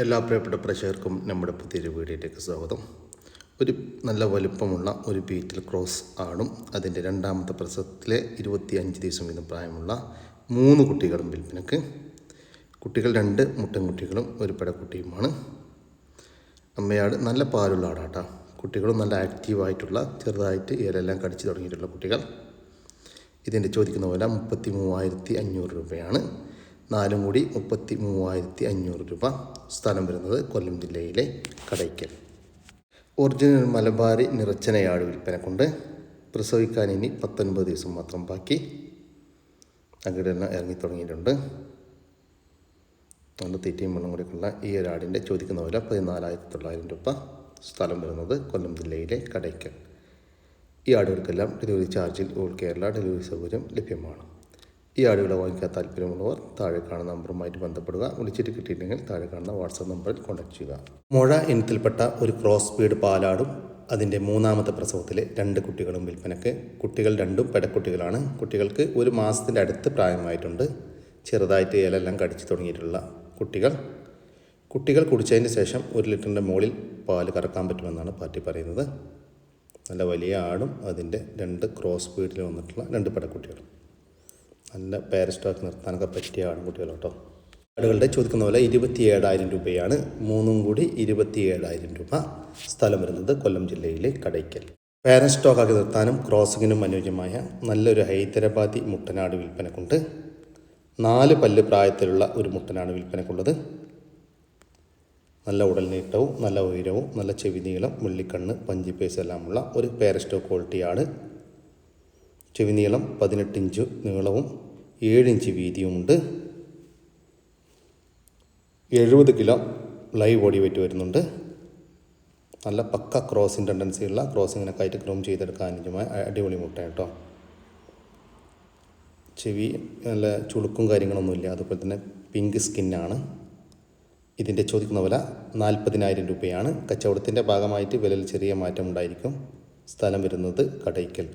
എല്ലാ പ്രിയപ്പെട്ട പ്രേക്ഷകർക്കും നമ്മുടെ പുതിയൊരു വീഡിയോയിലേക്ക് സ്വാഗതം. ഒരു നല്ല വലുപ്പമുള്ള ഒരു ബീറ്റിൽ ക്രോസ് ആണും അതിന്റെ രണ്ടാമത്തെ പ്രസവത്തിലെ ഇരുപത്തി അഞ്ച് ദിവസം വീതം പ്രായമുള്ള മൂന്ന് കുട്ടികളും വിൽപ്പനക്ക്. കുട്ടികൾ രണ്ട് മുട്ടൻകുട്ടികളും ഒരു പെടക്കുട്ടിയുമാണ്. അമ്മയാട് നല്ല പാലുള്ള ആടാട്ടാ. കുട്ടികളും നല്ല ആക്റ്റീവായിട്ടുള്ള ചെറുതായിട്ട് ഇലയെല്ലാം കടിച്ചു തുടങ്ങിയിട്ടുള്ള കുട്ടികൾ. ഇതിന്റെ ചോദിക്കുന്ന വില മുപ്പത്തി മൂവായിരത്തി അഞ്ഞൂറ് രൂപയാണ്. നാലും കൂടി മുപ്പത്തി മൂവായിരത്തി അഞ്ഞൂറ് രൂപ. സ്ഥലം വരുന്നത് കൊല്ലം ജില്ലയിലെ കടയ്ക്കൽ. ഒറിജിനൽ മലബാരി നിറച്ചനയാട് വിൽപ്പനക്കുണ്ട്. പ്രസവിക്കാൻ ഇനി പത്തൊൻപത് ദിവസം മാത്രം ബാക്കി. അകിടന ഇറങ്ങി തുടങ്ങിയിട്ടുണ്ട്. നല്ല തീറ്റയും വെള്ളം കൂടിയൊക്കെയുള്ള ഈ ഒരു ആടിന്റെ ചോദിക്കുന്ന വില പതിനാലായിരത്തി തൊള്ളായിരം രൂപ. സ്ഥലം വരുന്നത് കൊല്ലം ജില്ലയിലെ കടയ്ക്കൽ. ഈ ആടുകൾക്കെല്ലാം ഡെലിവറി ചാർജിൽ ഓൾ കേരള ഡെലിവറി സൗകര്യം ലഭ്യമാണ്. ഈ ആടുകളെ വാങ്ങിക്കാൻ താല്പര്യമുള്ളവർ താഴെ കാണുന്ന നമ്പറുമായിട്ട് ബന്ധപ്പെടുക. വിളിച്ചിട്ട് കിട്ടിയില്ലെങ്കിൽ താഴെ കാണുന്ന വാട്സാപ്പ് നമ്പറിൽ കോൺടാക്ട് ചെയ്യുക. മുഴ ഇനത്തിൽപ്പെട്ട ഒരു ക്രോസ് ബീഡ് പാലാടും അതിന്റെ മൂന്നാമത്തെ പ്രസവത്തിലെ രണ്ട് കുട്ടികളും വിൽപ്പനക്ക് കുട്ടികൾ രണ്ടും പെടക്കുട്ടികളാണ്. കുട്ടികൾക്ക് ഒരു മാസത്തിന്റെ അടുത്ത് പ്രായമായിട്ടുണ്ട്. ചെറുതായിട്ട് ഇലെല്ലാം കടിച്ചു തുടങ്ങിയിട്ടുള്ള കുട്ടികൾ. കുട്ടികൾ കുടിച്ചതിന് ശേഷം ഒരു ലിറ്ററിന്റെ മുകളിൽ പാൽ കറക്കാൻ പറ്റുമെന്നാണ് പാർട്ടി പറയുന്നത്. നല്ല വലിയ ആടും അതിന്റെ രണ്ട് ക്രോസ് ബീഡിൽ വന്നിട്ടുള്ള രണ്ട് പടക്കുട്ടികളും. നല്ല പാരസ്റ്റോക്ക് നിർത്താനൊക്കെ പറ്റിയ ആൺകുട്ടികൾ കേട്ടോ. ആടുകളുടെ ചോദിക്കുന്ന പോലെ ഇരുപത്തി ഏഴായിരം രൂപയാണ്. മൂന്നും കൂടി ഇരുപത്തി ഏഴായിരം രൂപ സ്ഥലം വരുന്നത് കൊല്ലം ജില്ലയിലെ കടയ്ക്കൽ. പാരസ്റ്റോക്കാക്കി നിർത്താനും ക്രോസിങ്ങിനും അനുയോജ്യമായ നല്ലൊരു ഹൈദരാബാദി മുട്ടനാട് വിൽപ്പനക്കുണ്ട്. നാല് പല്ല് പ്രായത്തിലുള്ള ഒരു മുട്ടനാണ് വിൽപ്പനക്കുള്ളത്. നല്ല ഉടൽ നീട്ടവും നല്ല ഉയരവും നല്ല ചെവി നീളം വെള്ളിക്കണ്ണ് പഞ്ചിപ്പേസ് എല്ലാമുള്ള ഒരു പാരസ്റ്റോ ക്വാളിറ്റിയാണ് ചെവി നീളം പതിനെട്ട് ഇഞ്ച് നീളവും ഏഴ് ഇഞ്ച് വീതിയുമുണ്ട്. എഴുപത് കിലോ ലൈവ് ബോഡി വെയിറ്റ് വരുന്നുണ്ട്. നല്ല പക്ക ക്രോസിങ് ടെൻഡൻസി ഉള്ള ക്രോസിങ്ങിനൊക്കെ ആയിട്ട് ഗ്രൂം ചെയ്തെടുക്കാൻ അനുജമായ അടിപൊളി മുട്ട കേട്ടോ. ചെവി നല്ല ചുളുക്കും കാര്യങ്ങളൊന്നുമില്ല അതുപോലെ തന്നെ പിങ്ക് സ്കിന്നാണ് ഇതിന്റെ ചോദിക്കുന്ന വില നാൽപ്പതിനായിരം രൂപയാണ്. കച്ചവടത്തിന്റെ ഭാഗമായിട്ട് വിലയിൽ ചെറിയ മാറ്റം ഉണ്ടായിരിക്കും. സ്ഥലം വരുന്നത് കടയ്ക്കൽ.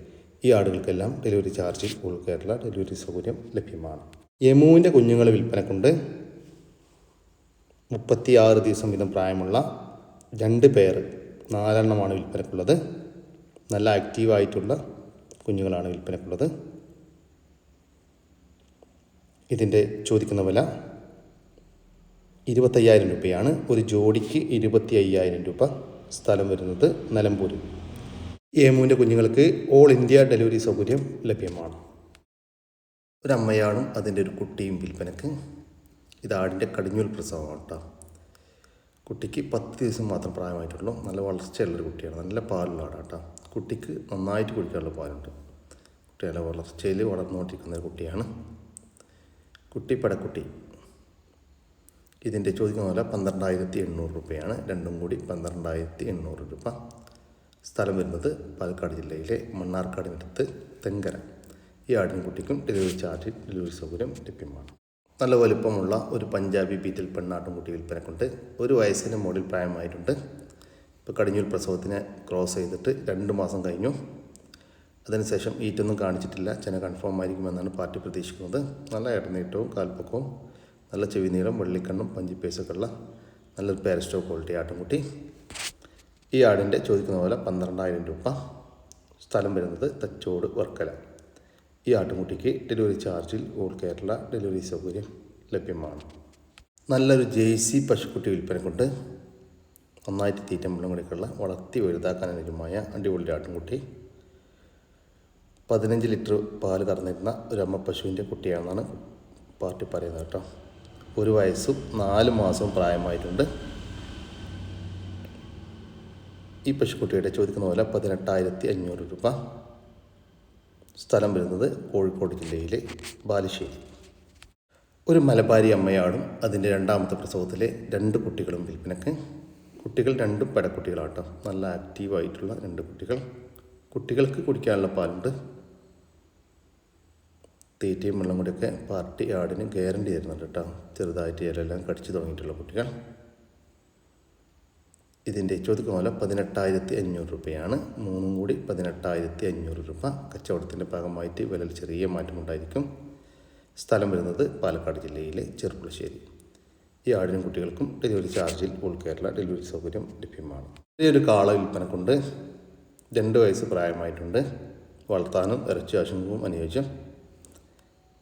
ഈ ആടുകൾക്കെല്ലാം ഡെലിവറി ചാർജ് ഉൾ ഡെലിവറി സൗകര്യം ലഭ്യമാണ്. യമുവിന്റെ കുഞ്ഞുങ്ങളെ വിൽപ്പനക്കുണ്ട്. മുപ്പത്തി ആറ് ദിവസം വീതം പ്രായമുള്ള രണ്ട് പേർ നാലെണ്ണമാണ് വിൽപ്പനക്കുള്ളത്. നല്ല ആക്റ്റീവായിട്ടുള്ള കുഞ്ഞുങ്ങളാണ് വിൽപ്പനക്കുള്ളത്. ഇതിന്റെ ചോദിക്കുന്ന വില ഇരുപത്തയ്യായിരം രൂപയാണ്. ഒരു ജോഡിക്ക് ഇരുപത്തി അയ്യായിരം രൂപ സ്ഥലം വരുന്നത് നിലമ്പൂർ ഏമുവിന്റെ കുഞ്ഞുങ്ങൾക്ക് ഓൾ ഇന്ത്യ ഡെലിവറി സൗകര്യം ലഭ്യമാണ്. ഒരമ്മയാണും അതിന്റെ ഒരു കുട്ടിയും വിൽപ്പനക്ക്. ഇത് ആടിന്റെ കടിഞ്ഞൂൽ പ്രസവമാണ് കേട്ടോ. കുട്ടിക്ക് പത്ത് ദിവസം മാത്രം പ്രായമായിട്ടുള്ളൂ. നല്ല വളർച്ചയുള്ളൊരു കുട്ടിയാണ്. നല്ല പാലുള്ള ആടാണ് കേട്ടോ. കുട്ടിക്ക് നന്നായിട്ട് കുടിക്കാനുള്ള പാലുണ്ട്. കുട്ടി നല്ല വളർച്ചയിൽ വളർന്നുകൊണ്ടിരിക്കുന്ന ഒരു കുട്ടിയാണ്. കുട്ടി പടക്കുട്ടി. ഇതിന്റെ ചോദിക്കുന്ന പോലെ പന്ത്രണ്ടായിരത്തി എണ്ണൂറ് രൂപയാണ്. രണ്ടും കൂടി പന്ത്രണ്ടായിരത്തി എണ്ണൂറ് രൂപ. സ്ഥലം വരുന്നത് പാലക്കാട് ജില്ലയിലെ മണ്ണാർക്കാടിനടുത്ത് തെങ്കര. ഈ ആടിൻകുട്ടിക്കും ഡെലിവറി ചാർജ് ഡെലിവറി സൗകര്യം ലഭ്യമാണ്. നല്ല വലുപ്പമുള്ള ഒരു പഞ്ചാബി ബീറ്റിൽ പെണ്ണാട്ടുംകുട്ടി വിൽപ്പനക്കുണ്ട് ഒരു വയസ്സിന് മുകളിൽ പ്രായമായിട്ടുണ്ട്. ഇപ്പോൾ കടിഞ്ഞൂൽ പ്രസവത്തിനെ ക്രോസ് ചെയ്തിട്ട് രണ്ട് മാസം കഴിഞ്ഞു. അതിനുശേഷം ഈറ്റൊന്നും കാണിച്ചിട്ടില്ല. ചെന കൺഫേം ആയിരിക്കുമെന്നാണ് പാർട്ടി പ്രതീക്ഷിക്കുന്നത്. നല്ല ഇടനീട്ടവും കാൽപ്പക്കവും നല്ല ചെവി നീളം വെള്ളിക്കണ്ണും പഞ്ചിപ്പേസൊക്കെ ഉള്ള നല്ലൊരു പാരസ്റ്റോ ക്വാളിറ്റി ആട്ടുംകുട്ടി ഈ ആടിന്റെ ചോദിക്കുന്ന പോലെ പന്ത്രണ്ടായിരം രൂപ സ്ഥലം വരുന്നത് തച്ചോട് വർക്കല. ഈ ആട്ടുകുട്ടിക്ക് ഡെലിവറി ചാർജിൽ ഓൾ കേരള ഡെലിവറി സൗകര്യം ലഭ്യമാണ്. നല്ലൊരു ജേഴ്സി പശുക്കുട്ടി വിൽപ്പനക്കുണ്ട് നന്നായിട്ട് തീറ്റം വെള്ളം കൊടുക്കുള്ള വളർത്തി വലുതാക്കാൻ അനുജമായ അടിപൊളി ആട്ടുംകുട്ടി. പതിനഞ്ച് ലിറ്റർ പാൽ കറന്നിരുന്ന ഒരു അമ്മ പശുവിന്റെ കുട്ടിയാണെന്നാണ് പാർട്ടി പറയുന്നത് കേട്ടോ. ഒരു വയസ്സും നാല് മാസവും പ്രായമായിട്ടുണ്ട്. ഈ പശുക്കുട്ടിയുടെ ചോദിക്കുന്ന പോലെ പതിനെട്ടായിരത്തി അഞ്ഞൂറ് രൂപ. സ്ഥലം വരുന്നത് കോഴിക്കോട് ജില്ലയിലെ ബാലുശ്ശേരി. ഒരു മലബാരി അമ്മയാടും അതിന്റെ രണ്ടാമത്തെ പ്രസവത്തിലെ രണ്ട് കുട്ടികളും വിൽപ്പനക്ക്. കുട്ടികൾ രണ്ടും പെടക്കുട്ടികളാട്ടോ. നല്ല ആക്റ്റീവായിട്ടുള്ള രണ്ട് കുട്ടികൾ. കുട്ടികൾക്ക് കുടിക്കാനുള്ള പാലുണ്ട്. തീറ്റയും വെള്ളം കൂടിയൊക്കെ പാർട്ടി ആടിന് ഗ്യാരണ്ടി തരുന്നുണ്ട് കേട്ടോ. ചെറുതായിട്ട് ഇലയെല്ലാം കടിച്ചു തുടങ്ങിയിട്ടുള്ള കുട്ടികൾ. ഇതിന്റെ ചോദിക്കുന്ന പോലെ പതിനെട്ടായിരത്തി അഞ്ഞൂറ് രൂപയാണ്. മൂന്നും കൂടി പതിനെട്ടായിരത്തി അഞ്ഞൂറ് രൂപ. കച്ചവടത്തിന്റെ ഭാഗമായിട്ട് വിലയിൽ ചെറിയ മാറ്റമുണ്ടായിരിക്കും. സ്ഥലം വരുന്നത് പാലക്കാട് ജില്ലയിലെ ചെറുപ്പുളശ്ശേരി. ഈ ആടിനും കുട്ടികൾക്കും ഡെലിവറി ചാർജിൽ ഓൾ കേരള ഡെലിവറി സൗകര്യം ലഭ്യമാണ്. ഒരു കാള വിൽപ്പനക്കുണ്ട്. രണ്ട് വയസ്സ് പ്രായമായിട്ടുണ്ട്. വളർത്താനും ഇറച്ചി ആശങ്കവും അനുയോജ്യം.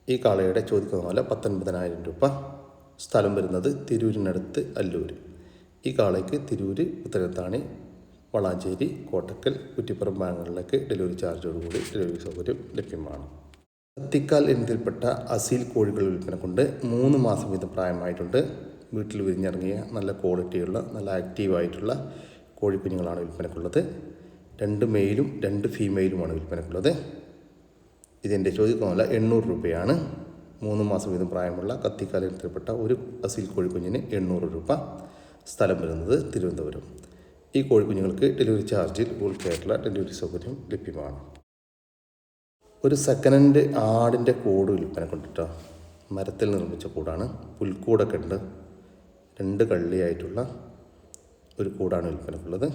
ഈ കാളയുടെ ചോദിക്കുന്ന പോലെ പത്തൊൻപതിനായിരം രൂപ. സ്ഥലം വരുന്നത് തിരൂരിനടുത്ത് അല്ലൂർ ഈ കാളയ്ക്ക് തിരൂര് ഉത്തരത്താണി വളാഞ്ചേരി കോട്ടക്കൽ കുറ്റിപ്പുറം ഭാഗങ്ങളിലേക്ക് ഡെലിവറി ചാർജോടുകൂടി ഡെലിവറി സൗകര്യം ലഭ്യമാണ്. കത്തിക്കാൽ ഇനത്തിൽപ്പെട്ട അസീൽ കോഴികൾ വിൽപ്പന കൊണ്ട് മൂന്ന് മാസം വീതം പ്രായമായിട്ടുണ്ട്. വീട്ടിൽ വിരിഞ്ഞിറങ്ങിയ നല്ല ക്വാളിറ്റിയുള്ള നല്ല ആക്റ്റീവായിട്ടുള്ള കോഴിക്കുഞ്ഞുങ്ങളാണ് വിൽപ്പനക്കുള്ളത്. രണ്ട് മെയിലും രണ്ട് ഫീമെയിലുമാണ് വിൽപ്പനക്കുള്ളത്. ഇതിന്റെ ചോദിക്കുന്നതല്ല എണ്ണൂറ് രൂപയാണ്. മൂന്ന് മാസം വീതം പ്രായമുള്ള കത്തിക്കാൽ ഇനത്തിൽപ്പെട്ട ഒരു അസീൽ കോഴിക്കുഞ്ഞിന് എണ്ണൂറ് രൂപ. സ്ഥലം വരുന്നത് തിരുവനന്തപുരം. ഈ കോഴിക്കുഞ്ഞുങ്ങൾക്ക് ഡെലിവറി ചാർജിൽ ഓൾ കേരള ഡെലിവറി സൗകര്യം ലഭ്യമാണ്. ഒരു സെക്കൻഡ് ഹാൻഡ് ആടിന്റെ കൂട് വിൽപ്പന കൊണ്ടിട്ടോ മരത്തിൽ നിർമ്മിച്ച കൂടാണ്. പുൽക്കൂടൊക്കെ ഉണ്ട്. രണ്ട് കള്ളിയായിട്ടുള്ള ഒരു കൂടാണ് വിൽപ്പനക്കുള്ളത്.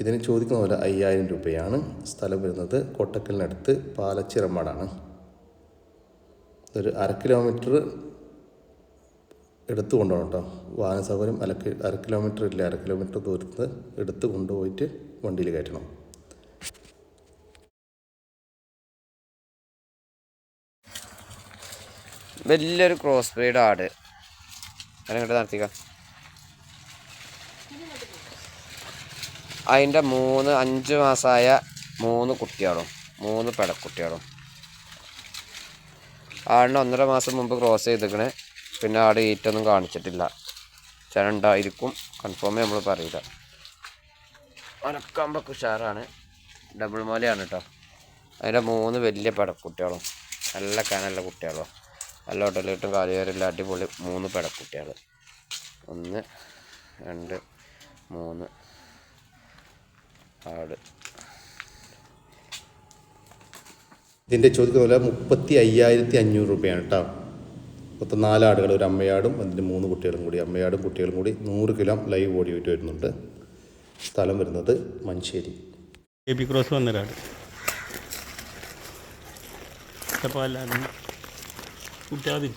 ഇതിന് ചോദിക്കുന്ന പോലെ അയ്യായിരം രൂപയാണ്. സ്ഥലം വരുന്നത് കോട്ടക്കലിനടുത്ത് പാലച്ചിറമ്പാടാണ് ഒരു അര കിലോമീറ്റർ എടുത്തു കൊണ്ടുപോകണം കേട്ടോ. വാഹന സൗകര്യം അര അര കിലോമീറ്റർ ഇല്ല അര കിലോമീറ്റർ ദൂരത്ത് എടുത്ത് കൊണ്ടുപോയിട്ട് വണ്ടിയിൽ കയറ്റണം. വലിയൊരു ക്രോസ് ബ്രീഡ് ആട്. അങ്ങോട്ട് നടത്തിക്ക. അതിന്റെ മൂന്ന് അഞ്ച് മാസമായ മൂന്ന് കുട്ടികളും മൂന്ന് പെടക്കുട്ടികളും ആടിന് ഒന്നര മാസം മുമ്പ് ക്രോസ് ചെയ്തിക്കണ് പിന്നെ ആ ഡേറ്റ് ഒന്നും കാണിച്ചിട്ടില്ല ചിലണ്ടായിരിക്കും കൺഫേം നമ്മൾ പറയില്ല. അനക്കാമ്പൊക്കെ ഉഷാറാണ്. ഡബിൾ മോലയാണ് കേട്ടോ അതിന്റെ മൂന്ന് വലിയ പെടക്കുട്ടികളും നല്ല കനല്ല കുട്ടികളും നല്ല ഒട്ടലിട്ടും കാലുകാരില്ല അടിപൊളി മൂന്ന് പെടക്കുട്ടികൾ ഒന്ന് രണ്ട് മൂന്ന് ആട്. ഇതിന്റെ ചോദ്യം പോലെ മുപ്പത്തി അയ്യായിരത്തി അഞ്ഞൂറ് രൂപയാണ് കേട്ടോ മൊത്തം നാലാടുകൾ ഒരു അമ്മയാടും അതിന്റെ മൂന്ന് കുട്ടികളും കൂടി അമ്മയാടും കുട്ടികളും കൂടി നൂറ് കിലോ ലൈവ് ഓടി വിട്ട് വരുന്നുണ്ട്. സ്ഥലം വരുന്നത് മഞ്ചേരി. എ പി ക്രോസ് വന്നൊരാട്. കുട്ടികളെ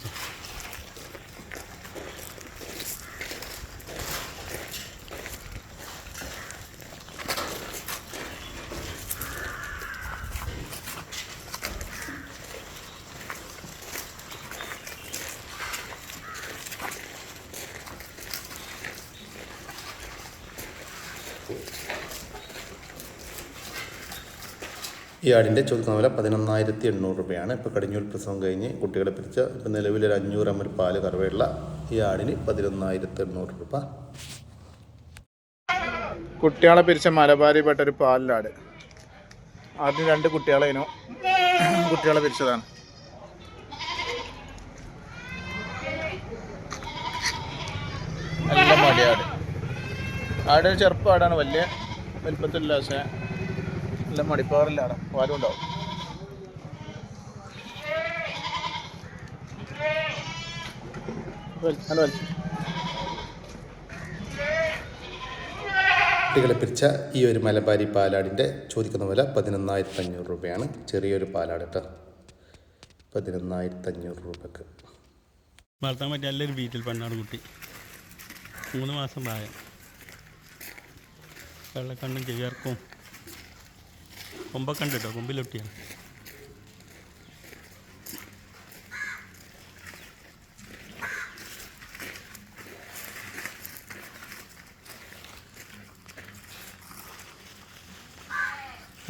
ഈ ആടിന്റെ ചോദിക്കുന്ന വില പതിനൊന്നായിരത്തി എണ്ണൂറ് രൂപയാണ്. ഇപ്പോൾ കടിഞ്ഞൂൽ പ്രസവം കഴിഞ്ഞ് കുട്ടികളെ പിരിച്ച ഇപ്പോൾ നിലവിൽ ഒരു അഞ്ഞൂറ് ഒരു പാൽ കറവയുള്ള ഈ ആടിന് പതിനൊന്നായിരത്തി എണ്ണൂറ് രൂപ. കുട്ടികളെ പിരിച്ച മലബാരിപ്പെട്ട ഒരു പാലിലാട്. ആദ്യം രണ്ട് കുട്ടികളെ ഇനോ. കുട്ടികളെ പിരിച്ചതാണ്. നല്ല മടിയാട്. ആട് ചെറുപ്പ ആടാണ്. വലിയ വലിപ്പത്തില്ല പക്ഷേ നല്ല മടിപ്പാറില്ല ആടാ പാലും ഉണ്ടാവും. ഹലോ കുട്ടികളെ പിരിച്ച ഈ ഒരു മലബാരി പാലാടിന്റെ ചോദിക്കുന്ന വില പതിനൊന്നായിരത്തി അഞ്ഞൂറ് രൂപയാണ്. ചെറിയൊരു പാലാട് കേട്ടോ. പതിനൊന്നായിരത്തി അഞ്ഞൂറ് രൂപക്ക്. വളർത്താൻ പറ്റിയ നല്ലൊരു വീട്ടിൽ പെണ്ണാട് കുട്ടി. മൂന്ന് മാസം പ്രായം. വെള്ളക്കണ്ണും ചെവിയർക്കും കൊമ്പൊക്കെ ഉണ്ട് കേട്ടോ കൊമ്പിലൊട്ടിയാണ്.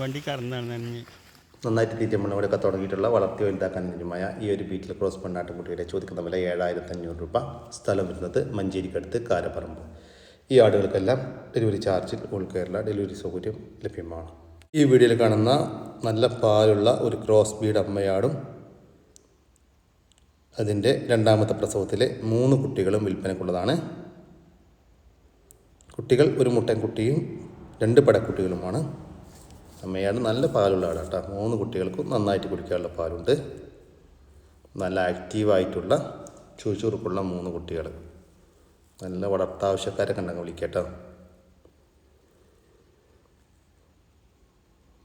വണ്ടി കറന്നാണ് നനഞ്ഞ്. നന്നായിട്ട് തീറ്റമണ്ണോടൊക്കെ തുടങ്ങിയിട്ടുള്ള വളർത്തി വലുതാക്കാൻ അനുജമായ ഈ ഒരു ബീറ്റിൽ ക്രോസ് പെണ്ണാട്ടുകുട്ടിയുടെ ചോദിക്കുന്ന വില ഏഴായിരത്തി അഞ്ഞൂറ് രൂപ. സ്ഥലം വരുന്നത് മഞ്ചേരിക്കടുത്ത് കാരപ്പറമ്പ്. ഈ ആടുകൾക്കെല്ലാം ഡെലിവറി ചാർജിൽ ഓൾ കേരള ഡെലിവറി സൗകര്യം ലഭ്യമാണ്. ഈ വീഡിയോയിൽ കാണുന്ന നല്ല പാലുള്ള ഒരു ക്രോസ് ബീഡ് അമ്മയാടും അതിന്റെ രണ്ടാമത്തെ പ്രസവത്തിലെ മൂന്ന് കുട്ടികളും വിൽപ്പനക്കുള്ളതാണ് കുട്ടികൾ ഒരു മുട്ടൻകുട്ടിയും രണ്ട് പടക്കുട്ടികളുമാണ്. അമ്മയാട് നല്ല പാലുള്ള ആടാണ് കേട്ടോ. മൂന്ന് കുട്ടികൾക്കും നന്നായിട്ട് കുടിക്കാനുള്ള പാലുണ്ട്. നല്ല ആക്റ്റീവായിട്ടുള്ള ചുറുചുറുക്കുള്ള മൂന്ന് കുട്ടികൾ. നല്ല വളർത്താവശ്യക്കാരെ കണ്ടങ്ങ് വിളിക്കട്ടോ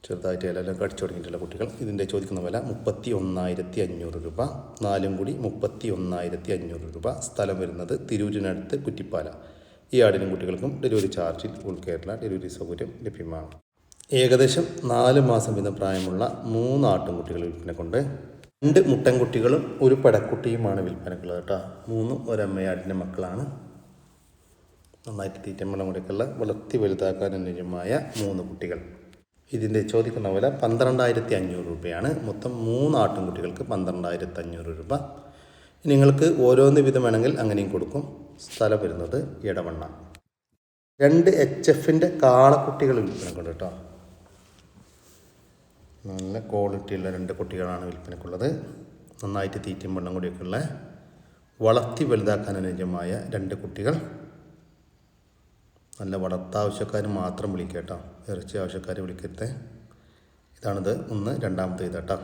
ചെറുതായിട്ട് ഇലയെല്ലാം കടിച്ചു തുടങ്ങിയിട്ടുള്ള കുട്ടികൾ. ഇതിന്റെ ചോദിക്കുന്ന വില മുപ്പത്തി ഒന്നായിരത്തി അഞ്ഞൂറ് രൂപ. നാലും കൂടി മുപ്പത്തി ഒന്നായിരത്തി അഞ്ഞൂറ് രൂപ. സ്ഥലം വരുന്നത് തിരൂരിനടുത്ത് കുറ്റിപ്പാല. ഈ ആടിനും കുട്ടികൾക്കും ഡെലിവറി ചാർജിൽ ഉൾ കേരള ഡെലിവറി സൗകര്യം ലഭ്യമാണ്. ഏകദേശം നാല് മാസം വീതം പ്രായമുള്ള മൂന്ന് വിൽപ്പന കൊണ്ട് രണ്ട് മുട്ടൻകുട്ടികളും ഒരു പടക്കുട്ടിയുമാണ് വിൽപ്പനക്കുള്ളത് കേട്ടോ. മൂന്നും ഒരമ്മയാടിന്റെ മക്കളാണ്. നന്നായിട്ട് തീറ്റമ്പളം കൊടുക്കുള്ള വളർത്തി വലുതാക്കാൻ അനുയോജ്യമായ മൂന്ന് കുട്ടികൾ. ഇതിന്റെ ചോദിക്കുന്ന വില പന്ത്രണ്ടായിരത്തി അഞ്ഞൂറ് രൂപയാണ്. മൊത്തം മൂന്ന് ആട്ടിൻകുട്ടികൾക്ക് പന്ത്രണ്ടായിരത്തി അഞ്ഞൂറ് രൂപ നിങ്ങൾക്ക് ഓരോന്ന് വിധം വേണമെങ്കിൽ അങ്ങനെയും കൊടുക്കും. സ്ഥലം വരുന്നത് ഇടവണ്ണ രണ്ട് എച്ച് എഫിന്റെ കാളക്കുട്ടികൾ വിൽപ്പനക്കുണ്ട് കേട്ടോ. നല്ല ക്വാളിറ്റിയുള്ള രണ്ട് കുട്ടികളാണ് വിൽപ്പനക്കുള്ളത്. നന്നായിട്ട് തീറ്റയും വെള്ളം കൂടിയൊക്കെ ഉള്ള വളർത്തി വലുതാക്കാൻ അനുയോജ്യമായ രണ്ട് കുട്ടികൾ. നല്ല വളർത്താവശ്യക്കാർ മാത്രം വിളിക്കുക കേട്ടോ. ഇറച്ചി ആവശ്യക്കാർ വിളിക്കരുത് ഇതാണിത്. ഒന്ന് രണ്ടാമത്തെ ഇതാട്ടോ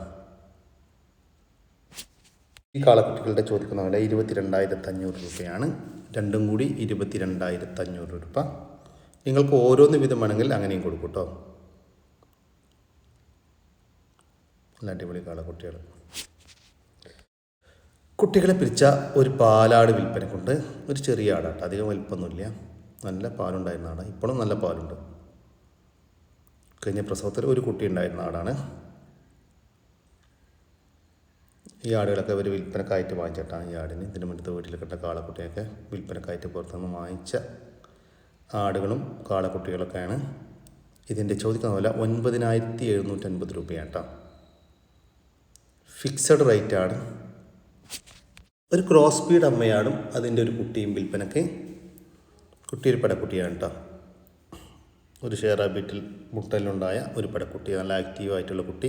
ഈ കാളക്കുട്ടികളുടെ ചോദിക്കുന്ന വില ഇരുപത്തി രണ്ടായിരത്തി അഞ്ഞൂറ് രൂപയാണ്. രണ്ടും കൂടി ഇരുപത്തി രണ്ടായിരത്തി അഞ്ഞൂറ് രൂപ. നിങ്ങൾക്ക് ഓരോന്ന് വിധം വേണമെങ്കിൽ അങ്ങനെയും കൊടുക്കും കേട്ടോ. നല്ല അടിപൊളി കാളക്കുട്ടികൾ. കുട്ടികളെ പിരിച്ച ഒരു പാലാട് വിൽപ്പനക്കുണ്ട്. ഒരു ചെറിയ ആടാട്ടോ. അധികം വലിപ്പമൊന്നുമില്ല. നല്ല പാലുണ്ടായിരുന്ന ആടാണ് ഇപ്പോഴും നല്ല പാലുണ്ട്. കഴിഞ്ഞ പ്രസവത്തിൽ ഒരു കുട്ടി ഉണ്ടായിരുന്ന ആടാണ് ഈ ആടുകളൊക്കെ ഒരു വിൽപ്പനക്കായിട്ട് വാങ്ങിച്ചിട്ടാണ് ഈ ആടിന്. ഇതിന് മുന്നത്തെ വീട്ടിൽ കിട്ട കാളക്കുട്ടിയൊക്കെ വിൽപ്പനക്കായിട്ട് പുറത്തുനിന്ന് വാങ്ങിച്ച ആടുകളും കാളക്കുട്ടികളൊക്കെയാണ്. ഇതിന്റെ ചോദിക്കുന്ന വില ഒൻപതിനായിരത്തി എഴുന്നൂറ്റൻപത് രൂപയാണ് കേട്ടോ ഫിക്സഡ് റേറ്റാണ്. ഒരു ക്രോസ് സ്പീഡ് അമ്മയാടും അതിന്റെ ഒരു കുട്ടിയും വിൽപ്പനക്ക് കുട്ടി പടക്കുട്ടിയാണ് കേട്ടോ. ഒരു ഷെയർ ഹാബിറ്റിൽ മുട്ടയിലുണ്ടായ ഒരു പടക്കുട്ടി നല്ല ആക്റ്റീവായിട്ടുള്ള കുട്ടി.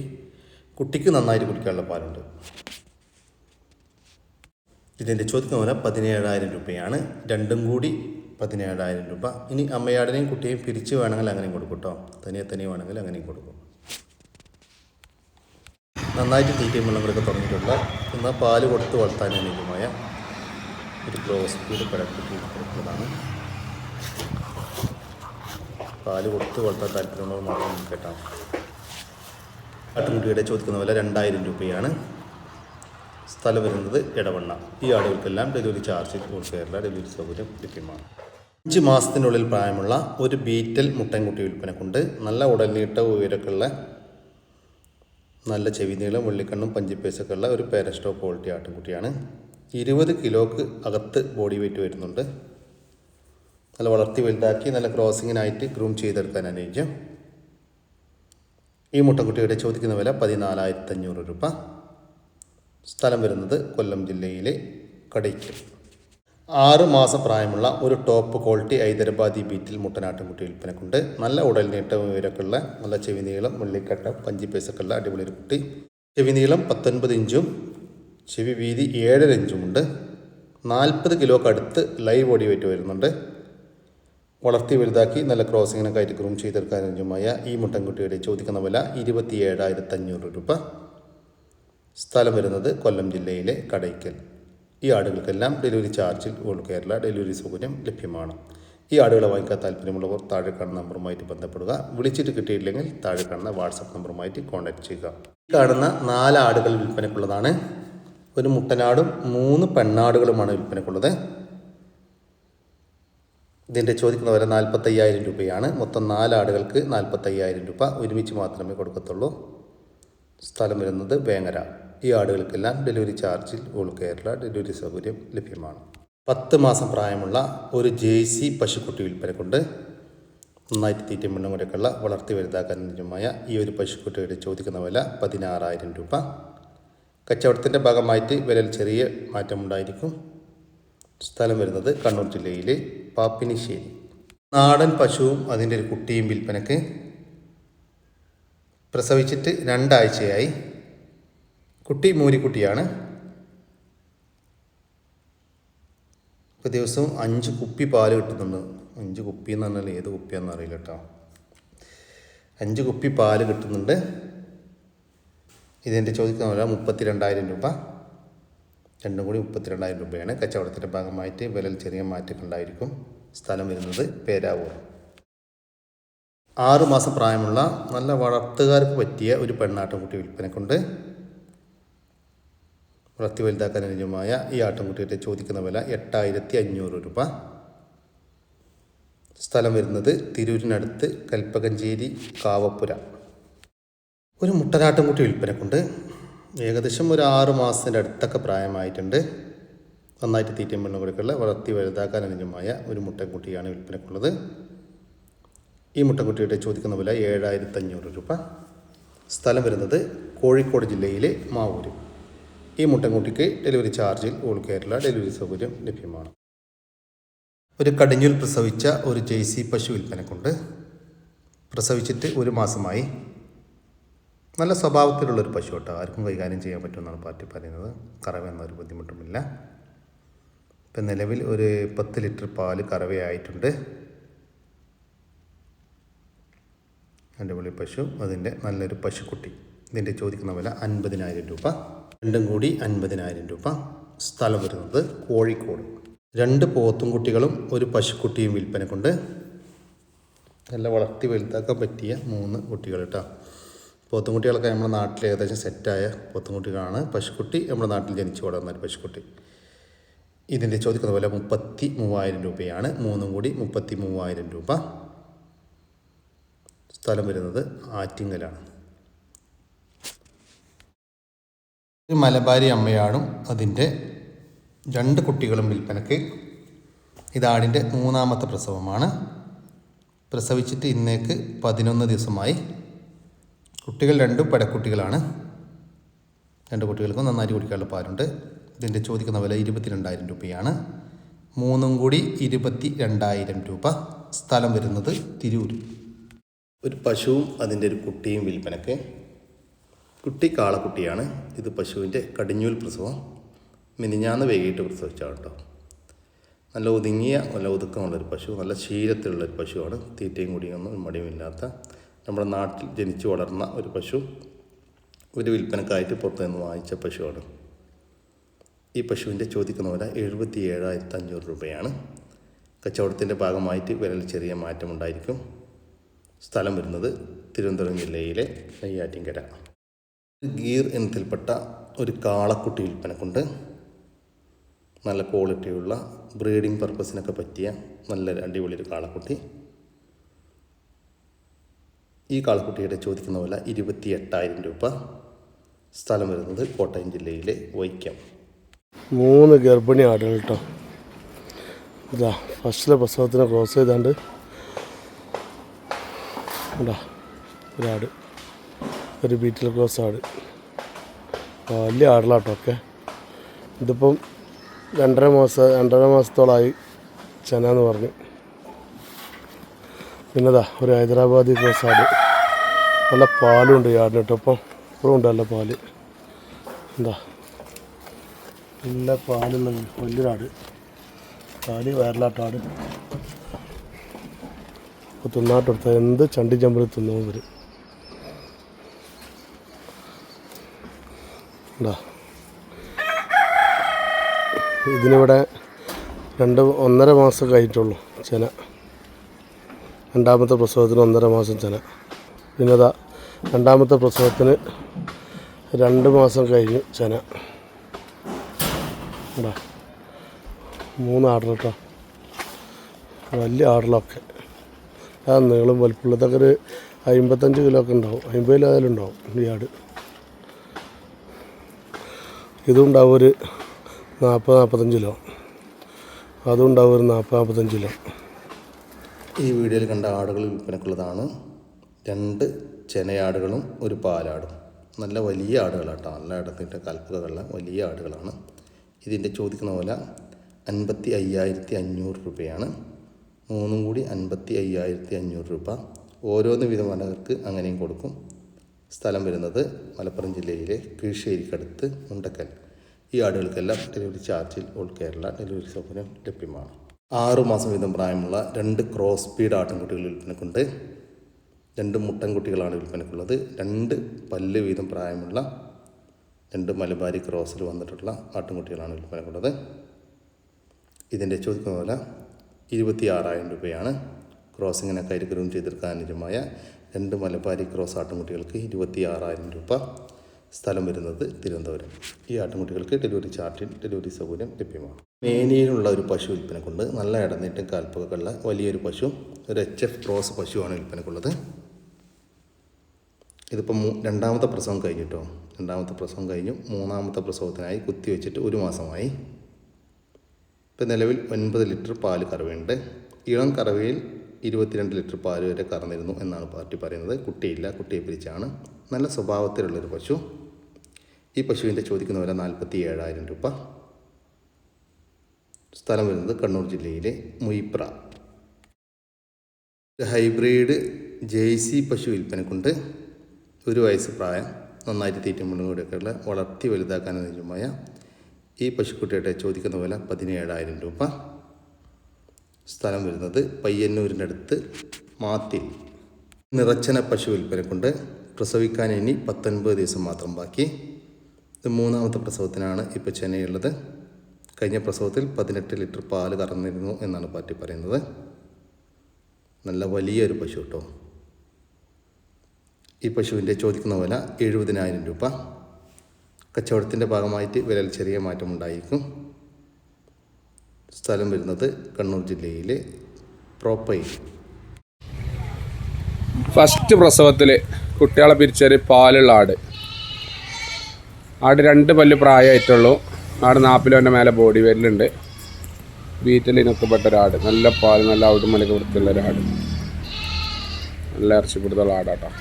കുട്ടിക്ക് നന്നായിട്ട് കുടിക്കാനുള്ള പാലുണ്ട്. ഇതിന്റെ ചോദ്യം പോലെ പതിനേഴായിരം രൂപയാണ്. രണ്ടും കൂടി പതിനേഴായിരം രൂപ. ഇനി അമ്മയാടിനെയും കുട്ടിയെയും പിരിച്ച് വേണമെങ്കിൽ അങ്ങനെയും കൊടുക്കും കേട്ടോ തനിയെ തനിയെ വേണമെങ്കിൽ അങ്ങനെയും കൊടുക്കും. നന്നായിട്ട് തീറ്റയും വെള്ളങ്ങളൊക്കെ തുടങ്ങിയിട്ടുള്ള എന്നാൽ പാൽ കൊടുത്ത് വളർത്താൻ അനുയോജ്യമായ ഒരു ക്ലോസ് സ്പീഡ് പടക്കുട്ടി കൊടുക്കുന്നതാണ്. പാൽ കൊടുത്ത് വളർത്താൻ താല്പര്യമുള്ളവർ മാത്രം കേട്ടോ. ആട്ടുമുട്ടിയുടെ ചോദിക്കുന്ന വില രണ്ടായിരം രൂപയാണ്. സ്ഥലം വരുന്നത് ഇടവണ്ണ ഈ ആടുകൾക്കെല്ലാം delivery charge all Kerala delivery സൗകര്യം ലഭ്യമാണ്. അഞ്ച് മാസത്തിനുള്ളിൽ പ്രായമുള്ള ഒരു ബീറ്റൽ മുട്ടൻകുട്ടി വിൽപ്പനക്കുണ്ട്. നല്ല ഉടൽനീട്ട ഉയരക്കുള്ള നല്ല ചെവി നീളം വെള്ളിക്കണ്ണും പഞ്ചിപ്പേസൊക്കെ ഉള്ള ഒരു പേരസ്റ്റോ ക്വാളിറ്റി ആട്ടിൻകുട്ടിയാണ് ഇരുപത് കിലോക്ക് അകത്ത് ബോഡി വെയിറ്റ് വരുന്നുണ്ട്. നല്ല വളർത്തി വലുതാക്കി നല്ല ക്രോസിങ്ങിനായിട്ട് ഗ്രൂം ചെയ്തെടുക്കാൻ അനുയോജ്യം. ഈ മുട്ടക്കുട്ടിയുടെ ചോദിക്കുന്ന വില പതിനാലായിരത്തി അഞ്ഞൂറ് രൂപ. സ്ഥലം വരുന്നത് കൊല്ലം ജില്ലയിലെ കടയ്ക്ക്. ആറ് മാസം പ്രായമുള്ള ഒരു ടോപ്പ് ക്വാളിറ്റി ഹൈദരാബാദി ബീറ്റിൽ മുട്ടനാട്ടുംകുട്ടി വിൽപ്പനക്കുണ്ട്. നല്ല ഉടൽ നീട്ടം ഉയരക്കുള്ള നല്ല ചെവി നീളം വെള്ളിക്കട്ട പഞ്ചി പേസക്കുള്ള അടിപൊളി ഒരു കുട്ടി. ചെവി നീളം പത്തൊൻപത് ഇഞ്ചും ചെവി വീതി ഏഴര ഇഞ്ചുമുണ്ട്. നാൽപ്പത് കിലോക്ക് അടുത്ത് ലൈവ് ബോഡി വെയിറ്റ് വരുന്നുണ്ട്. വളർത്തി വലുതാക്കി നല്ല ക്രോസിങ്ങിനെ കയറ്റി ഗ്രൂം ഈ മുട്ടൻകുട്ടിയുടെ ചോദിക്കുന്ന വില ഇരുപത്തി ഏഴായിരത്തി അഞ്ഞൂറ് രൂപ. സ്ഥലം വരുന്നത് കൊല്ലം ജില്ലയിലെ കടയ്ക്കൽ. ഈ ആടുകൾക്കെല്ലാം ഡെലിവറി ചാർജിൽ ഓൾ കേരള ഡെലിവറി സൗകര്യം ലഭ്യമാണ്. ഈ ആടുകളെ വാങ്ങിക്കാൻ താല്പര്യമുള്ളവർ താഴെ കാണുന്ന നമ്പറുമായിട്ട് ബന്ധപ്പെടുക. വിളിച്ചിട്ട് കിട്ടിയില്ലെങ്കിൽ താഴെ കാണുന്ന വാട്സപ്പ് നമ്പറുമായിട്ട് കോൺടാക്ട് ചെയ്യുക. ഈ കാണുന്ന നാല് ആടുകൾ വിൽപ്പനയ്ക്കുള്ളതാണ്. ഒരു മുട്ടനാടും മൂന്ന് പെണ്ണാടുകളുമാണ് വിൽപ്പനക്കുള്ളത് ഇതിന്റെ ചോദിക്കുന്ന വില നാൽപ്പത്തയ്യായിരം രൂപയാണ്. മൊത്തം നാലാടുകൾക്ക് നാൽപ്പത്തയ്യായിരം രൂപ. ഒരുമിച്ച് മാത്രമേ കൊടുക്കത്തുള്ളൂ. സ്ഥലം വരുന്നത് വേങ്ങര. ഈ ആടുകൾക്കെല്ലാം ഡെലിവറി ചാർജിൽ ഓൾ കേരള ഡെലിവറി സൗകര്യം ലഭ്യമാണ്. പത്ത് മാസം പ്രായമുള്ള ഒരു ജേഴ്സി പശുക്കുട്ടി വിൽപ്പനക്കുണ്ട് നന്നായിട്ട് തീറ്റ മണ്ണും കൂടെയൊക്കെയുള്ള വളർത്തി വലുതാക്കാൻ അനുയോജ്യമായ ഈ ഒരു പശുക്കുട്ടിയുടെ ചോദിക്കുന്ന വില പതിനാറായിരം രൂപ. കച്ചവടത്തിന്റെ ഭാഗമായിട്ട് വിലയിൽ ചെറിയ മാറ്റമുണ്ടായിരിക്കും. സ്ഥലം വരുന്നത് കണ്ണൂർ ജില്ലയിലെ പാപ്പിനിശ്ശേരി നാടൻ പശുവും അതിന്റെ ഒരു കുട്ടിയും വിൽപ്പനക്ക് പ്രസവിച്ചിട്ട് രണ്ടാഴ്ചയായി. കുട്ടി മൂരിക്കുട്ടിയാണ്. ഇപ്പോൾ ദിവസവും അഞ്ച് കുപ്പി പാൽ കിട്ടുന്നുണ്ട്. അഞ്ച് കുപ്പി എന്ന് പറഞ്ഞാൽ ഏത് കുപ്പിയാണെന്ന് അറിയില്ല കേട്ടോ. അഞ്ച് കുപ്പി പാൽ കിട്ടുന്നുണ്ട്. ഇതിന്റെ ചോദിക്കുന്ന വില മുപ്പത്തി രണ്ടായിരം രൂപ. രണ്ടും കൂടി മുപ്പത്തി രണ്ടായിരം രൂപയാണ്. കച്ചവടത്തിന്റെ ഭാഗമായിട്ട് വിലയിൽ ചെറിയ മാറ്റം ഉണ്ടായിരിക്കും. സ്ഥലം വരുന്നത് പേരാവൂർ. ആറ് മാസം പ്രായമുള്ള നല്ല വളർത്തുകാർക്ക് പറ്റിയ ഒരു പെണ്ണാട്ടുംകുട്ടി വിൽപ്പനക്കുണ്ട്. വളർത്തി വലുതാക്കാൻ അനുജമായ ഈ ആട്ടുംകുട്ടിയുടെ ചോദിക്കുന്ന വില എട്ടായിരത്തി അഞ്ഞൂറ് രൂപ. സ്ഥലം വരുന്നത് തിരൂരിനടുത്ത് കൽപ്പകഞ്ചേരി കാവപ്പുര. ഒരു മുട്ടനാട്ടുംകുട്ടി വിൽപ്പനക്കുണ്ട്. ഏകദേശം ഒരു ആറ് മാസത്തിന്റെ അടുത്തൊക്കെ പ്രായമായിട്ടുണ്ട്. നന്നായിട്ട് തീറ്റയും വെള്ളം കൊടുക്കുള്ള വളർത്തി വലുതാക്കാൻ അനുജമായ ഒരു മുട്ടക്കുട്ടിയാണ് വിൽപ്പനക്കുള്ളത്. ഈ മുട്ടക്കുട്ടിയുടെ ചോദിക്കുന്ന വില ഏഴായിരത്തി അഞ്ഞൂറ് രൂപ. സ്ഥലം വരുന്നത് കോഴിക്കോട് ജില്ലയിലെ മാവൂര്. ഈ മുട്ടൻകുട്ടിക്ക് ഡെലിവറി ചാർജിൽ ഓൾ കേരള ഡെലിവറി സൗകര്യം ലഭ്യമാണ്. ഒരു കടിഞ്ഞൂൽ പ്രസവിച്ച ഒരു ജെയ്സി പശു വിൽപ്പനക്കുണ്ട്. പ്രസവിച്ചിട്ട് ഒരു മാസമായി നല്ല സ്വഭാവത്തിലുള്ളൊരു പശു കേട്ടോ ആർക്കും കൈകാര്യം ചെയ്യാൻ പറ്റുമെന്നാണ് പാർട്ടി പറയുന്നത്. കറവ ഒരു ബുദ്ധിമുട്ടുമില്ല. ഇപ്പം നിലവിൽ ഒരു പത്ത് ലിറ്റർ പാൽ കറവയായിട്ടുണ്ട്. അടിപൊളി പശു. അതിന്റെ നല്ലൊരു പശുക്കുട്ടി. ഇതിന്റെ ചോദിക്കുന്ന വില അൻപതിനായിരം രൂപ. രണ്ടും കൂടി അൻപതിനായിരം രൂപ. സ്ഥലം വരുന്നത് കോഴിക്കോട്. രണ്ട് പോത്തും കുട്ടികളും ഒരു പശുക്കുട്ടിയും വിൽപ്പനക്കുണ്ട്. നല്ല വളർത്തി വലുതാക്കാൻ പറ്റിയ മൂന്ന് കുട്ടികൾ കേട്ടോ. പോത്തുംകുട്ടികളൊക്കെ നമ്മുടെ നാട്ടിൽ ഏകദേശം സെറ്റായ പോത്തുംകുട്ടികളാണ്. പശുക്കുട്ടി നമ്മുടെ നാട്ടിൽ ജനിച്ചു വളർന്ന ഒരു പശുക്കുട്ടി. ഇതിന്റെ ചോദിക്കുന്ന പോലെ മുപ്പത്തി മൂവായിരം രൂപയാണ്. മൂന്നും കൂടി മുപ്പത്തി മൂവായിരം രൂപ. സ്ഥലം വരുന്നത് ആറ്റിങ്ങലാണ്. ഒരു മലബാരി അമ്മയാടും അതിന്റെ രണ്ട് കുട്ടികളും വിൽപ്പനയ്ക്ക്. ഇതാടിന്റെ മൂന്നാമത്തെ പ്രസവമാണ്. പ്രസവിച്ചിട്ട് ഇന്നേക്ക് പതിനൊന്ന് ദിവസമായി. കുട്ടികൾ രണ്ടും പടക്കുട്ടികളാണ്. രണ്ട് കുട്ടികൾക്കും നന്നായി കുടിക്കാനുള്ള പാലുണ്ട്. ഇതിന്റെ ചോദിക്കുന്ന വില ഇരുപത്തിരണ്ടായിരം രൂപയാണ്. മൂന്നും കൂടി ഇരുപത്തി രണ്ടായിരം രൂപ സ്ഥലം വരുന്നത് തിരൂർ ഒരു പശുവും അതിന്റെ ഒരു കുട്ടിയും വിൽപ്പനക്ക് കുട്ടി കാളക്കുട്ടിയാണ് ഇത് പശുവിന്റെ കടിഞ്ഞൂൽ പ്രസവം. മിനിഞ്ഞാന്ന് വൈകിട്ട് പ്രസവിച്ചാണ് കേട്ടോ. നല്ല ഒതുങ്ങിയ നല്ല ഒതുക്കമുള്ളൊരു പശു നല്ല ശീലത്തിലുള്ളൊരു പശുവാണ്. തീറ്റയും കുടിയൊന്നും മടിയുമില്ലാത്ത നമ്മുടെ നാട്ടിൽ ജനിച്ചു വളർന്ന ഒരു പശു ഒരു വിൽപ്പനക്കായിട്ട് പുറത്തുനിന്ന് വാങ്ങിച്ച പശുവാണ്. ഈ പശുവിന്റെ ചോദിക്കുന്ന വില എഴുപത്തി ഏഴായിരത്തി അഞ്ഞൂറ് രൂപയാണ്. കച്ചവടത്തിന്റെ ഭാഗമായിട്ട് വിലയിൽ ചെറിയ മാറ്റമുണ്ടായിരിക്കും സ്ഥലം വരുന്നത് തിരുവനന്തപുരം ജില്ലയിലെ നെയ്യാറ്റിൻകര. ഗീർ ഇനത്തിൽപ്പെട്ട ഒരു കാളക്കുട്ടി വിൽപ്പനക്കുണ്ട്. നല്ല ക്വാളിറ്റിയുള്ള ബ്രീഡിംഗ് പർപ്പസിനൊക്കെ പറ്റിയ നല്ല അടിപൊളി ഒരു കാളക്കുട്ടി. ഈ കാളക്കുട്ടിയുടെ ചോദിക്കുന്ന വില ഇരുപത്തി എട്ടായിരം രൂപ. സ്ഥലം വരുന്നത് കോട്ടയം ജില്ലയിലെ വൈക്കം. മൂന്ന് ഗർഭിണി ആടുകൾ കേട്ടോ ഇതാ ഫസ്റ്റിലെ പ്രസവത്തിനെ ക്രോസ് ചെയ്താണ്ട് ഒരാട്. ഒരു ബീറ്റിൽ ക്രോസ് ആട്. വലിയ ആടിലാട്ടോ ഒക്കെ. ഇതിപ്പം രണ്ടര മാസം രണ്ടര മാസത്തോളമായി ചെന എന്ന് പറഞ്ഞു. പിന്നെതാ ഒരു ഹൈദരാബാദി ക്രോസ് ആട്. നല്ല പാലുണ്ട് ഉണ്ട് ആടിന് കേട്ടോ അപ്പം ഇപ്പോഴും ഉണ്ട് നല്ല പാൽ. എന്താ? നല്ല പാലുള്ള വലിയൊരാട് പാൽ വയറിലാട്ടാട് അപ്പോൾ തിന്നാട്ടെടുത്ത എന്ത് ചണ്ടി ചമ്പൽ തിന്നു വരും ഉണ്ടാ ഇതിനിവിടെ രണ്ട് ഒന്നര മാസം കഴിഞ്ഞിട്ടുള്ളൂ ചെന. രണ്ടാമത്തെ പ്രസവത്തിന് ഒന്നര മാസം ചെന. പിന്നെ അതാ രണ്ടാമത്തെ പ്രസവത്തിന് രണ്ട് മാസം കഴിഞ്ഞു ചെന. ഇതാ മൂന്ന് ആടൽ കേട്ടോ വലിയ ആടലൊക്കെ. ആ നീളം വലുപ്പമുള്ളതൊക്കെ ഒരു അമ്പത്തഞ്ച് കിലോ ഒക്കെ ഉണ്ടാവും. അമ്പത് കിലോ ആയാലും ഉണ്ടാവും ഈ ആട്. ഇതും ഉണ്ടാവും ഒരു നാൽപ്പത് നാൽപ്പത്തഞ്ച് കിലോ. അതും ഉണ്ടാവും ഒരു നാൽപ്പത് നാൽപ്പത്തഞ്ച് കിലോ. ഈ വീഡിയോയിൽ കണ്ട ആടുകൾ വിൽപ്പനക്കുള്ളതാണ്. രണ്ട് ചെനയാടുകളും ഒരു പാലാടും. നല്ല വലിയ ആടുകളാട്ടോ. നല്ല ഇടത്തിന്റെ കൽപ്പുകളെല്ലാം വലിയ ആടുകളാണ്. ഇതിന്റെ ചോദിക്കുന്ന പോലെ അൻപത്തി അയ്യായിരത്തി അഞ്ഞൂറ് രൂപയാണ്. മൂന്നും കൂടി അൻപത്തി അയ്യായിരത്തി അഞ്ഞൂറ് രൂപ. ഓരോന്ന് വിധമാനവർക്ക് അങ്ങനെയും കൊടുക്കും. സ്ഥലം വരുന്നത് മലപ്പുറം ജില്ലയിലെ കീഴ്ശ്ശേരിക്കടുത്ത് മുണ്ടക്കൽ. ഈ ആടുകൾക്കെല്ലാം ഡെലിവറി ചാർജിൽ ഓൾ കേരള ഡെലിവറി സൗകര്യം ലഭ്യമാണ്. ആറു മാസം വീതം പ്രായമുള്ള രണ്ട് ക്രോസ് സ്പീഡ് ആട്ടിൻകുട്ടികൾ വിൽപ്പനക്കുണ്ട്. രണ്ട് മുട്ടൻകുട്ടികളാണ് വിൽപ്പനക്കുള്ളത്. രണ്ട് പല്ല് വീതം പ്രായമുള്ള രണ്ട് മലബാരി ക്രോസിൽ വന്നിട്ടുള്ള ആട്ടുംകുട്ടികളാണ് വിൽപ്പനക്കുള്ളത്. ഇതിന്റെ ചോദിക്കുന്ന വില ഇരുപത്തി ആറായിരം രൂപയാണ് ക്രോസിങ്ങിനെ ഗ്രൂം ചെയ്തെടുക്കാൻ അനുജമായ രണ്ട് മലബാരി ക്രോസ് ആട്ടുംകുട്ടികൾക്ക് ഇരുപത്തി ആറായിരം രൂപ സ്ഥലം വരുന്നത് തിരുവനന്തപുരം. ഈ ആട്ടുംകുട്ടികൾക്ക് ഡെലിവറി ചാർട്ടിൽ ഡെലിവറി സൗകര്യം ലഭ്യമാണ്. മേനിയിലുള്ള ഒരു പശു വിൽപ്പനക്കുണ്ട്. നല്ല ഇടനീട്ടും കാൽപ്പൊക്കെയുള്ള വലിയൊരു പശു ഒരു എച്ച് എഫ് ക്രോസ് പശുവാണ് വിൽപ്പനക്കുള്ളത്. ഇതിപ്പോൾ മൂ രണ്ടാമത്തെ പ്രസവം കഴിഞ്ഞിട്ടോ? രണ്ടാമത്തെ പ്രസവം കഴിഞ്ഞു മൂന്നാമത്തെ പ്രസവത്തിനായി കുത്തി വെച്ചിട്ട് ഒരു മാസമായി. ഇപ്പം നിലവിൽ ഒൻപത് ലിറ്റർ പാൽ കറവയുണ്ട്. ഇളം കറവയിൽ ഇരുപത്തിരണ്ട് ലിറ്റർ പാൽ വരെ കറന്നിരുന്നു എന്നാണ് പാർട്ടി പറയുന്നത്. കുട്ടിയില്ല കുട്ടിയെ പിരിച്ചാണ്. നല്ല സ്വഭാവത്തിലുള്ളൊരു പശു. ഈ പശുവിന്റെ ചോദിക്കുന്ന വില നാൽപ്പത്തി ഏഴായിരം രൂപ. സ്ഥലം വരുന്നത് കണ്ണൂർ ജില്ലയിലെ മുയിപ്ര. ഹൈബ്രിഡ് ജേഴ്സി പശു വിൽപ്പനക്കുണ്ട്. ഒരു വയസ്സ് പ്രായം നന്നായിട്ട് തീറ്റമുള്ളും കൂടെയൊക്കെയുള്ള വളർത്തി വലുതാക്കാൻ നിജമായ ഈ പശുക്കുട്ടിയുടെ ചോദിക്കുന്ന വില പതിനേഴായിരം രൂപ. സ്ഥലം വരുന്നത് പയ്യന്നൂരിന്റെ അടുത്ത് മാത്തിൽ. നിറച്ചന പശു വിൽപ്പന കൊണ്ട് പ്രസവിക്കാൻ ഇനി പത്തൊൻപത് ദിവസം മാത്രം ബാക്കി. ഇത് മൂന്നാമത്തെ പ്രസവത്തിനാണ് ഇപ്പോൾ ചെന്നൈയുള്ളത് കഴിഞ്ഞ പ്രസവത്തിൽ പതിനെട്ട് ലിറ്റർ പാൽ കറന്നിരുന്നു എന്നാണ് പാർട്ടി പറയുന്നത്. നല്ല വലിയൊരു പശു കേട്ടോ. ഈ പശുവിന്റെ ചോദിക്കുന്ന വില എഴുപതിനായിരം രൂപ. കച്ചവടത്തിന്റെ ഭാഗമായിട്ട് വിലയിൽ ചെറിയ മാറ്റമുണ്ടായിരിക്കും സ്ഥലം വരുന്നത് കണ്ണൂർ ജില്ലയിലെ പ്രോപ്പയിൽ. ഫസ്റ്റ് പ്രസവത്തിൽ കുട്ടികളെ പിരിച്ചൊരു പാലുള്ള ആട്. ആട് രണ്ട് പല്ല് പ്രായമായിട്ടുള്ളൂ. ആട് നാൽപ്പതിന്റെ മേലെ ബോഡി വരലുണ്ട്. വീറ്റലിനൊക്കെ പെട്ട ഒരാട് നല്ല പാൽ നല്ല ഔടുമലൊക്കെ വൃത്തിയുള്ള ഒരാട് നല്ല ഇറച്ചിപ്പിടുത്തുള്ള ആടാട്ടോ.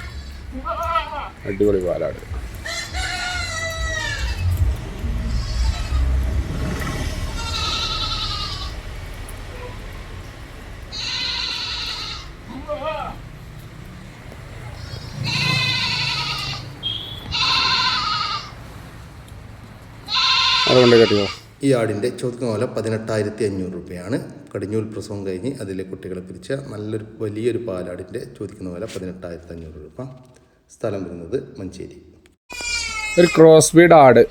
അടിപൊളി പാലാണ്. അതുകൊണ്ട് കേട്ടോ ഈ ആടിന്റെ ചോദിക്കുന്ന പോലെ പതിനെട്ടായിരത്തി അഞ്ഞൂറ് രൂപയാണ്. കടിഞ്ഞൂൽ പ്രസവം കഴിഞ്ഞ് അതിലെ കുട്ടികളെ പിരിച്ച നല്ലൊരു വലിയൊരു പാലാടിന്റെ ചോദിക്കുന്ന പോലെ പതിനെട്ടായിരത്തി അഞ്ഞൂറ് രൂപ. സ്ഥലം വരുന്നത് മഞ്ചേരി. ഒരു ക്രോസ് ബീഡ് ആട്.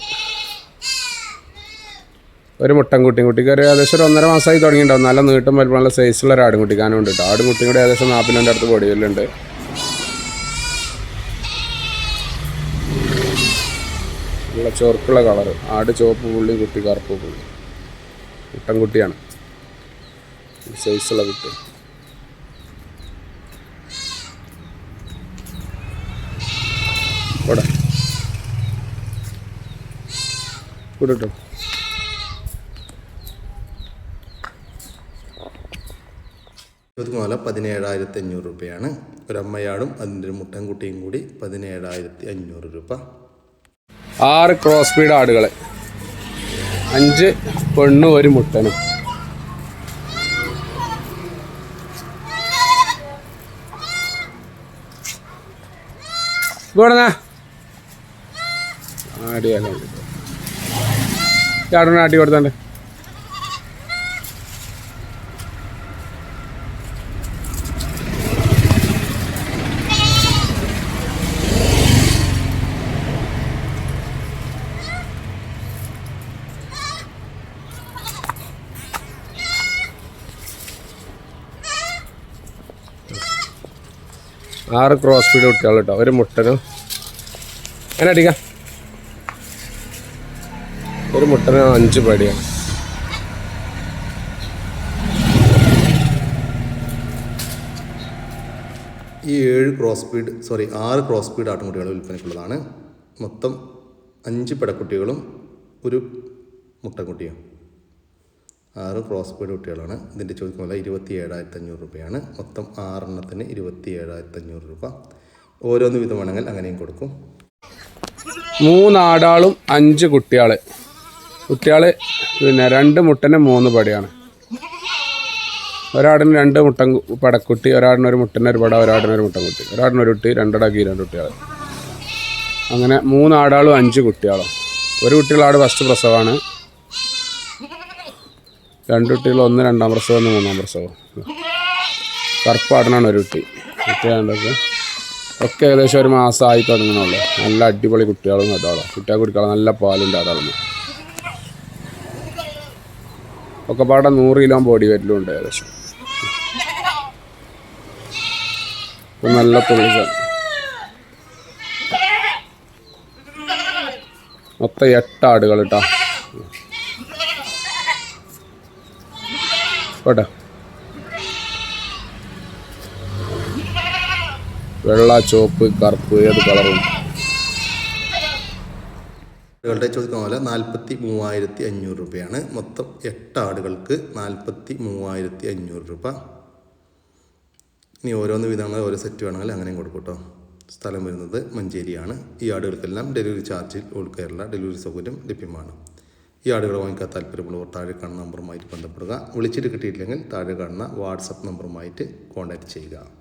ഒരു മുട്ടൻകുട്ടിയും കുട്ടിക്ക് ഒരു ഏകദേശം ഒരു ഒന്നര മാസമായി തുടങ്ങിയിട്ടുണ്ടാവും. നല്ല നീട്ടും വലിപ്പം നല്ല സൈസുള്ള ഒരു ആടും കുട്ടിക്കാനും ഉണ്ട് കേട്ടോ ആടും കുട്ടിയും കൂടെ ഏകദേശം നാൽപ്പതിന്റെ അടുത്ത് ബോഡി വല്ലുണ്ട് നല്ല ചോർക്കുള്ള കളർ ആട് ചുവപ്പ് പുള്ളി കുട്ടി കറുപ്പ് പുള്ളി. മുട്ടൻകുട്ടിയാണ് സൈസുള്ള കുട്ടി. ഇവിടെ കൂട്ടോ ചോദിക്കുന്ന വില പതിനേഴായിരത്തി അഞ്ഞൂറ് രൂപയാണ്. ഒരമ്മയാടും അതിന്റെ ഒരു മുട്ടൻകുട്ടിയും കൂടി പതിനേഴായിരത്തി അഞ്ഞൂറ് രൂപ. ആറ് ക്രോസ് ബീഡ് ആടുകൾ അഞ്ച് പെണ്ണും ഒരു മുട്ടനും. ആടിയാലും ചാടണ ആട്ടി കൊടുത്തണ്ടേ. ആറ് ക്രോസ് സ്പീഡ് കുട്ടികൾ കേട്ടോ. ഒരു മുട്ടനും. അങ്ങനെ അടിക്കാം. മുട്ടന് അഞ്ച് പടിയാണ്. ഈ ഏഴ് ക്രോസ് സ്പീഡ് സോറി ആറ് ക്രോസ് സ്പീഡ് ആട്ടുംകുട്ടികൾ വിൽപ്പനയ്ക്കുള്ളതാണ്. മൊത്തം അഞ്ച് പെടക്കുട്ടികളും ഒരു മുട്ടക്കുട്ടിയും. ആറ് ക്രോസ് സ്പീഡ് കുട്ടികളാണ്. ഇതിന്റെ ചോദിക്കുന്ന വില ഇരുപത്തി ഏഴായിരത്തി അഞ്ഞൂറ് രൂപയാണ്. മൊത്തം ആറെണ്ണത്തിന് ഇരുപത്തി ഏഴായിരത്തി അഞ്ഞൂറ് രൂപ. ഓരോന്ന് വിധമാണെങ്കിൽ അങ്ങനെയും കൊടുക്കും. മൂന്നാടാളും അഞ്ച് കുട്ടികൾ കുട്ടികൾ പിന്നെ രണ്ട് മുട്ടന് മൂന്ന് പടിയാണ്. ഒരാടിന് രണ്ട് മുട്ടൻ പടക്കുട്ടി ഒരാടിന് ഒരു മുട്ടന് ഒരു പട ഒരാടിന് ഒരു മുട്ടൻകുട്ടി. ഒരാടിന് ഒരു കുട്ടി രണ്ടടാക്കി രണ്ട് കുട്ടികൾ അങ്ങനെ മൂന്നാടാളും അഞ്ച് കുട്ടികളും. ഒരു കുട്ടികളാട് ഫസ്റ്റ് പ്രസവമാണ് രണ്ട് കുട്ടികൾ ഒന്ന് രണ്ടാം പ്രസവം ഒന്ന് മൂന്നാം പ്രസവം. കറുപ്പാടനാണ് ഒരു കുട്ടി. കുട്ടിയാണ്ടൊക്കെ ഒക്കെ ഏകദേശം ഒരു മാസമായി തുടങ്ങണുള്ളൂ. നല്ല അടിപൊളി കുട്ടികളും കേട്ടോളൂ കുട്ടികൾ കുടിക്കാളും നല്ല പാലുണ്ട് ആടാളും ഒക്കെ പാടെ നൂറ് കിലോ ബോഡി വെറ്റിലും ഉണ്ട് ഏകദേശം. നല്ല തുള്ളിച്ച മൊത്തം എട്ട് ആടുകൾ കേട്ടോ പോട്ടെ. വെള്ള ചുവപ്പ് കറുപ്പ് ഏത് കളറും ആടുകളുടെ ചോദിക്കുന്ന പോലെ നാൽപ്പത്തി മൂവായിരത്തി അഞ്ഞൂറ് രൂപയാണ്. മൊത്തം എട്ട് ആടുകൾക്ക് നാൽപ്പത്തി മൂവായിരത്തി അഞ്ഞൂറ് രൂപ. ഇനി ഓരോന്ന് വിധങ്ങൾ ഓരോ സെറ്റ് വേണമെങ്കിൽ അങ്ങനെയും കൊടുക്കും കേട്ടോ. സ്ഥലം വരുന്നത് മഞ്ചേരിയാണ്. ഈ ആടുകൾക്കെല്ലാം ഡെലിവറി ചാർജിൽ ഓൾ ഡെലിവറി സൗകര്യം ലഭ്യമാണ്. ഈ ആടുകൾ വാങ്ങിക്കാൻ താല്പര്യമുള്ളവർ താഴെ കാണുന്ന നമ്പറുമായിട്ട് ബന്ധപ്പെടുക. വിളിച്ചിട്ട് കിട്ടിയിട്ടില്ലെങ്കിൽ താഴെ കാണുന്ന വാട്സപ്പ് നമ്പറുമായിട്ട് കോൺടാക്റ്റ് ചെയ്യുക.